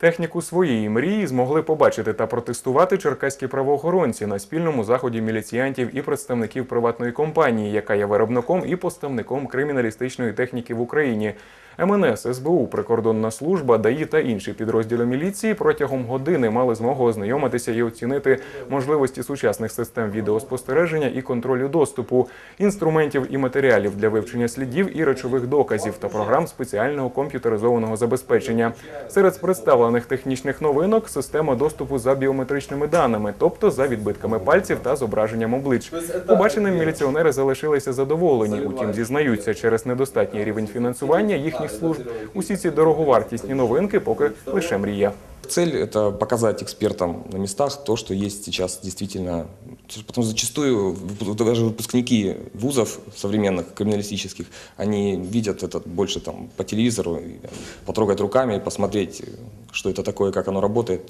Техніку своєї мрії змогли побачити та протестувати черкаські правоохоронці на спільному заході міліціянтів і представників приватної компанії, яка є виробником і поставником криміналістичної техніки в Україні. МНС, СБУ, прикордонна служба, ДАІ та інші підрозділи міліції протягом години мали змогу ознайомитися і оцінити можливості сучасних систем відеоспостереження і контролю доступу, інструментів і матеріалів для вивчення слідів і речових доказів та програм спеціального комп'ютеризованого забезпечення. Серед представлених технічних новинок система доступу за біометричними даними, тобто за відбитками пальців та зображенням облич. Побаченим міліціонери залишилися задоволені. Утім, зізнаються, через недостатній рівень фінансування їхніх служб усі ці дороговартісні новинки поки лише мрія. Цель – это показать экспертам на местах то, что есть сейчас действительно. Потому что зачастую в- даже выпускники вузов современных, криминалистических, они видят это больше там, по телевизору, и, потрогать руками, посмотреть, что это такое, как оно работает.